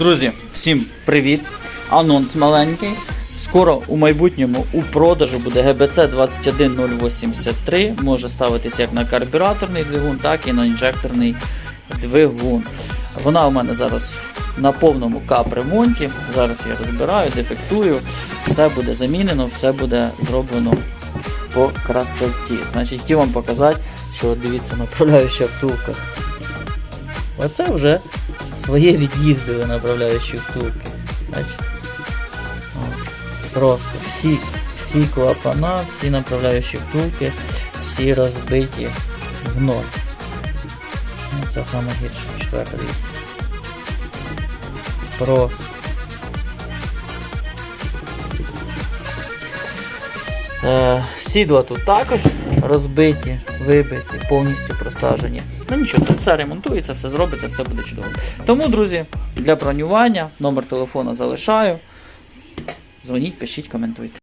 Друзі, всім привіт! Анонс маленький. Скоро у майбутньому у продажу буде ГБЦ 21083. Може ставитися як на карбюраторний двигун, так і на інжекторний двигун. Вона у мене зараз на повному капремонті. Зараз я розбираю, дефектую. Все буде замінено, все буде зроблено по красоті. Значить, хотів вам показати, що дивіться, направляюча втулка. Оце вже своє від'їздили направляючі втулки. Бачите? Просто всі, всі клапана, всі направляючі втулки, всі розбиті в ноль. Ну, це саме гірше, четверта дивіться. Просто. Е, сідла тут також розбиті, вибиті, повністю просажені. Ну нічого, це все ремонтується, все зробиться, все буде чудово. Тому, друзі, для бронювання номер телефона залишаю. Дзвоніть, пишіть, коментуйте.